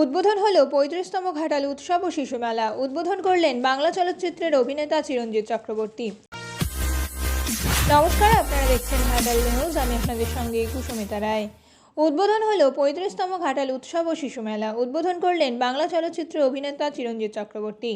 উদ্বোধন হলো পঁয়ত্রিশতম ঘাটাল উৎসব ও শিশু মেলা। উদ্বোধন করলেন বাংলা চলচ্চিত্রের অভিনেতা চিরঞ্জিত চক্রবর্তী। নমস্কার, আপনারা দেখছেন ঘাটাল নিউজ। আমি আপনাদের সঙ্গে কুসুমিতা রায়। উদ্বোধন হলো পঁয়ত্রিশতম ঘাটাল উৎসব ও শিশু মেলা। উদ্বোধন করলেন বাংলা চলচ্চিত্র অভিনেতা চিরঞ্জিত চক্রবর্তী।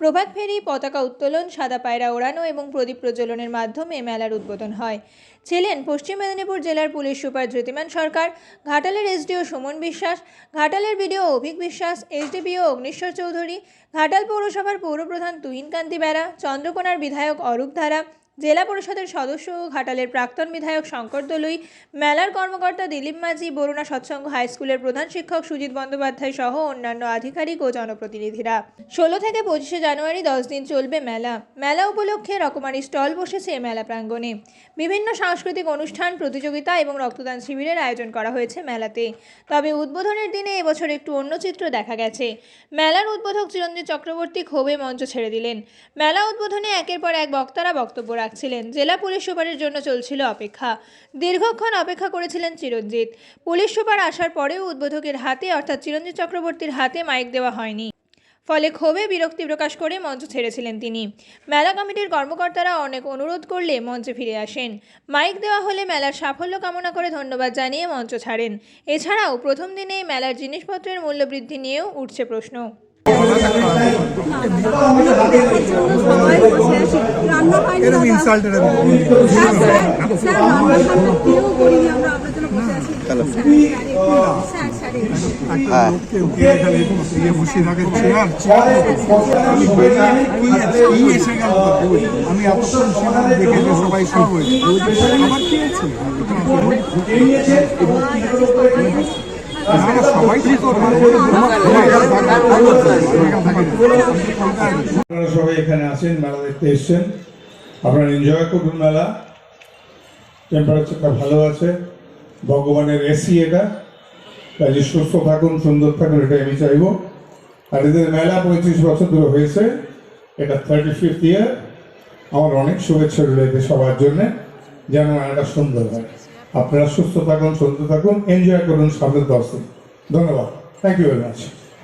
প্রভাত ফেরি, পতাকা উত্তোলন, সাদা পায়রা ওড়ানো এবং প্রদীপ প্রজ্বলনের মাধ্যমে মেলার উদ্বোধন হয়। ছিলেন পশ্চিম মেদিনীপুর জেলার পুলিশ সুপার ধৃতিমান সরকার, ঘাটালের এসডিও সুমন বিশ্বাস, ঘাটালের বিডিও অভিক বিশ্বাস, এসডিপিও অগ্নিশ্বর চৌধুরী, ঘাটাল পৌরসভার পৌরপ্রধান তুহিন কান্তি বেরা, চন্দ্রকোনার বিধায়ক অরূপ ধারা জেলা পরিষদের সদস্য ও ঘাটালের প্রাক্তন বিধায়ক শঙ্কর দলুই, মেলার কর্মকর্তা দিলীপ মাঝি, বরুণা সৎসঙ্গ হাই স্কুলের প্রধান শিক্ষক সুজিত বন্দ্যোপাধ্যায় সহ অন্যান্য আধিকারিক ও জনপ্রতিনিধিরা। ষোলো থেকে পঁচিশে জানুয়ারি দশ দিন চলবে মেলা। মেলা উপলক্ষে রকমারি স্টল বসেছে মেলা প্রাঙ্গণে। বিভিন্ন সাংস্কৃতিক অনুষ্ঠান, প্রতিযোগিতা এবং রক্তদান শিবিরের আয়োজন করা হয়েছে মেলাতে। তবে উদ্বোধনের দিনে এবছর একটু অন্য চিত্র দেখা গেছে। মেলার উদ্বোধক চিরঞ্জিত চক্রবর্তী ক্ষোভে মঞ্চ ছেড়ে দিলেন। মেলা উদ্বোধনে একের পর এক বক্তারা বক্তব্য রাখছিলেন জেলা পুলিশ সুপারের জন্য চলছিল অপেক্ষা দীর্ঘক্ষণ অপেক্ষা করেছিলেন চিরঞ্জিত পুলিশ সুপার আসার পরেও উদ্বোধকের হাতে অর্থাৎ চিরঞ্জিত চক্রবর্তীর হাতে মাইক দেওয়া হয়নি ফলে ক্ষোভে বিরক্তি প্রকাশ করে মঞ্চ ছেড়েছিলেন তিনি মেলা কমিটির কর্মকর্তারা অনেক অনুরোধ করলে মঞ্চে ফিরে আসেন মাইক দেওয়া হলে মেলার সাফল্য কামনা করে ধন্যবাদ জানিয়ে মঞ্চ ছাড়েন এছাড়াও প্রথম দিনেই মেলার জিনিসপত্রের মূল্যবৃদ্ধি নিয়েও উঠছে প্রশ্ন রান্না হয়নি এরকম আমি এতক্ষণ ছিলাম দেখে সবাই সব হয়েছে আমার কি আছে আপনারা সবাই এখানে আছেন মেলা দেখতে এসছেন আপনারা এনজয় করুন মেলা। টেম্পারেচারটা ভালো আছে। ভগবানের এসি এটা। কাজে সুস্থ থাকুন, সুন্দর থাকুন, এটাই আমি চাইব। আর এদের মেলা পঁয়ত্রিশ বছর ধরে হয়েছে। এটা থার্টি ফিফথ ইয়ার আমার অনেক শুভেচ্ছা রইল সবার জন্যে। যেন মেলাটা সুন্দর হয়। আপনারা সুস্থ থাকুন, সুন্দর থাকুন। এনজয় করুন সামনের দশ দিন। ধন্যবাদ। Thank you very much